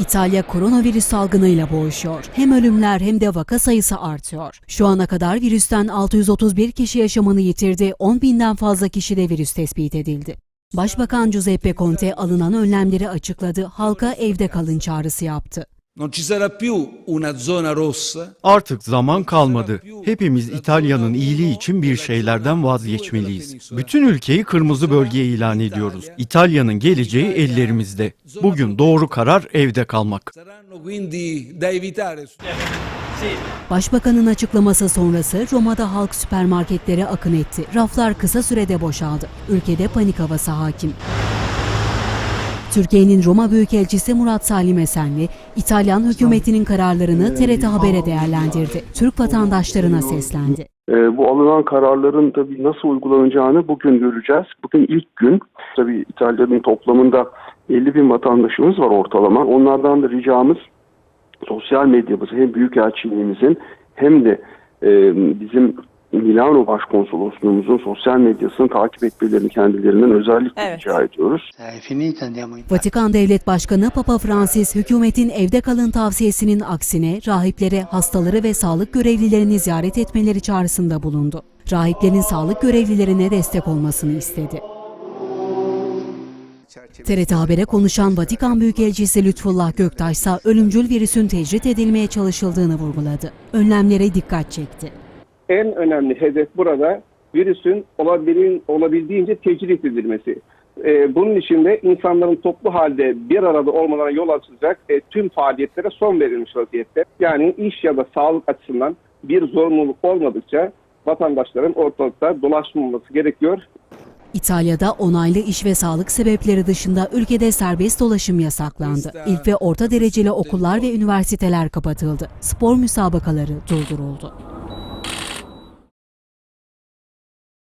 İtalya koronavirüs salgınıyla boğuşuyor. Hem ölümler hem de vaka sayısı artıyor. Şu ana kadar virüsten 631 kişi yaşamını yitirdi, 10 binden fazla kişide virüs tespit edildi. Başbakan Giuseppe Conte alınan önlemleri açıkladı, halka evde kalın çağrısı yaptı. Non ci sarà più una zona rossa. Artık zaman kalmadı. Hepimiz İtalya'nın iyiliği için bir şeylerden vazgeçmeliyiz. Bütün ülkeyi kırmızı bölge ilan ediyoruz. İtalya'nın geleceği ellerimizde. Bugün doğru karar evde kalmak. Başbakanın açıklaması sonrası Roma'da halk süpermarketlere akın etti. Raflar kısa sürede boşaldı. Ülkede panik havası hakim. Türkiye'nin Roma Büyükelçisi Murat Salim Esenli, İtalyan hükümetinin kararlarını TRT Haber'e değerlendirdi. Türk vatandaşlarına seslendi. Ee, bu alınan kararların tabii nasıl uygulanacağını bugün göreceğiz. Bugün ilk gün. Tabii İtalya'nın toplamında 50 bin vatandaşımız var ortalama. Onlardan da ricamız sosyal medyamızı hem Büyükelçiliğimizin hem de e, bizim Milano Başkonsolosluğumuzun sosyal medyasını takip etmelerini kendilerinden özellikle Evet. rica ediyoruz. İn Vatikan Devlet Başkanı Papa Francis, hükümetin evde kalın tavsiyesinin aksine rahiplere hastaları ve sağlık görevlilerini ziyaret etmeleri çağrısında bulundu. Rahiplerin sağlık görevlilerine destek olmasını istedi. TRT Haber'e konuşan Vatikan Büyükelçisi Lütfullah Göktaş ise ölümcül virüsün tecrit edilmeye çalışıldığını vurguladı. Önlemlere dikkat çekti. En önemli hedef burada virüsün olabildiğin, olabildiğince tecrit edilmesi. Ee, bunun için de insanların toplu halde bir arada olmalarına yol açacak e, tüm faaliyetlere son verilmiş vaziyette. Yani iş ya da sağlık açısından bir zorunluluk olmadıkça vatandaşların ortalıkta dolaşmaması gerekiyor. İtalya'da onaylı iş ve sağlık sebepleri dışında ülkede serbest dolaşım yasaklandı. İlk ve orta dereceli okullar ve üniversiteler kapatıldı. Spor müsabakaları durduruldu.